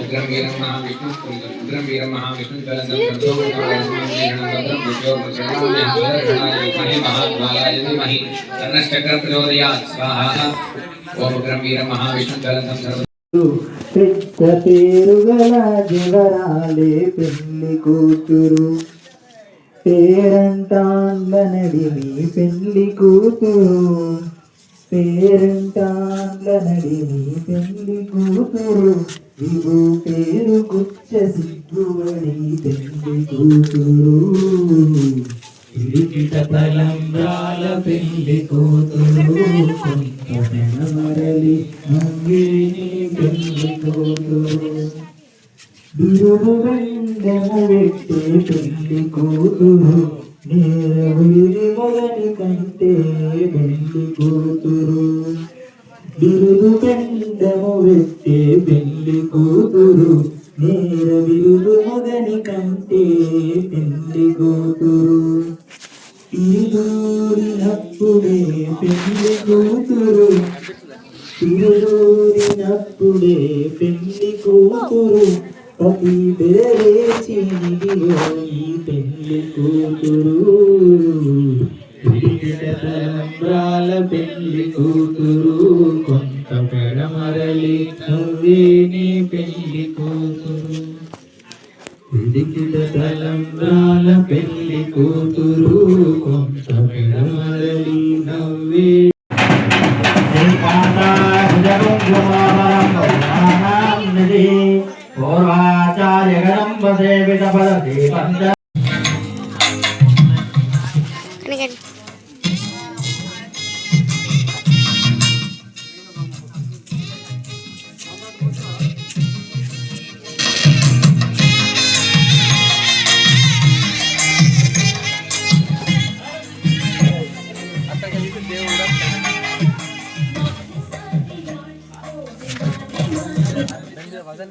ఉగ్రం వీరం మహావిష్ణు ఉగ్రం వీరం మహావిష్ణు మహి ప్రచోదయాత్ స్వాహ ఓం ఉగ్రం వీరం మహావిష్ణు సర్వ పెద్ద పెళ్ళి కూతురు. పేరంటాండ్లనడి మీ పెళ్ళి కూతురు. పేరంటాండ్లనడి మీ పెళ్ళి కూతురు. విభు పేరు కుచ్చ సిగ్గువడి పెళ్ళి కూతురు. ఇరికిట తలంబ్రాల పెళ్ళి కూతురు. కొంత మరలి పెళ్ళి కూతురు. బిరుదు వెండెము వెట్టి పెళ్ళి కూతురు నేరవీరి మొగని కంటే పెళ్ళి కూతురు బిరుదు పెండము వెట్టి పెళ్ళి కూతురు నేర బిరుదు మొగని కంటే పెళ్ళి కూతురు తిరుదూరినప్పుడే పెళ్ళి కూతురు తిరుదూరినప్పుడే పెళ్ళి కూతురు పతి బెరవేచి పెళ్ళి కూతురు తలంబ్రాల పెళ్ళి కూతురు కొంత పెడమరలి నవ్వేని పెళ్ళి కూతురు పిడికిల తలంబ్రాల పెళ్ళి కూతురు కొంత పెడమరలి నవ్వే పూర్వాచార్యగణం వసేవిత పదతి वज़न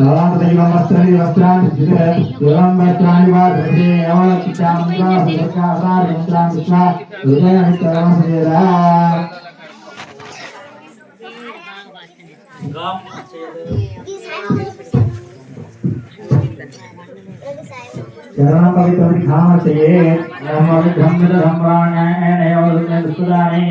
नवान्तैवस्त्राणि वस्त्राणि एवं भी वा धृते वस्त्राणि वा हृदयमित्रमसेदा धम्म पवित्रं ने और विधधम्राणेनैव सुदाने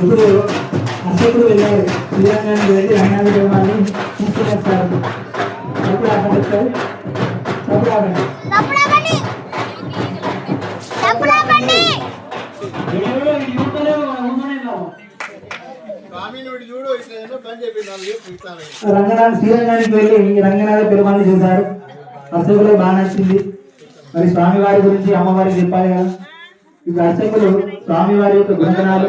ఇప్పుడు అర్చకుడు వెళ్ళారు శ్రీరంగానికి వెళ్ళి రంగానికి వెళ్ళాలి తీసుకునేస్తారు ఎప్పుడు అక్కడ వచ్చారు ఇట్లానే రంగనాథ్ శ్రీరంగానికి వెళ్ళి ఈ రంగనాథ పెరుమాళ్ళు చూశారు. అర్చకులు బాగా నచ్చింది. మరి స్వామివారి గురించి అమ్మవారికి చెప్పాలి కదా. ఇప్పుడు అర్చకులు స్వామివారి యొక్క గుణగణాలు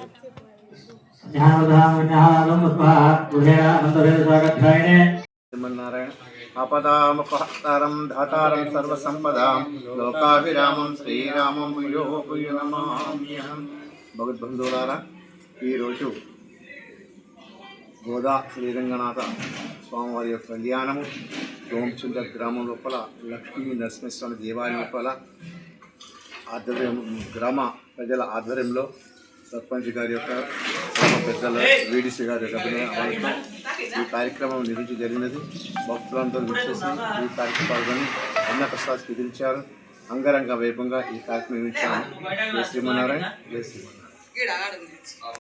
శ్రీమన్నారాయణ ఆపదామపహతారం ధాతారం సర్వసంపదాం లోకాభిరామం శ్రీరామం భూయో భగవద్బంధువులారా ఈరోజు గోదా శ్రీరంగనాథ స్వామివారి యొక్క కళ్యాణము. సోమచుంద గ్రామం లోపల లక్ష్మీ నరసింహస్వామి దేవాలయం లోపల ఆధ్వర్యం గ్రామ ప్రజల ఆధ్వర్యంలో సర్పంచ్ గారి యొక్క పెద్దల వీడిసి గారి యొక్క అభినయం ఈ కార్యక్రమం నిర్వహించి జరిగినది. భక్తులందరూ విచ్చేసి ఈ కార్యక్రమం పాల్గొని అన్న ప్రసాద్ స్వీకరించారు. అంగరంగ వైభవంగా ఈ కార్యక్రమం నిర్వహించాము జై శ్రీమన్నారాయణ. జై శ్రీమన్నారాయణ.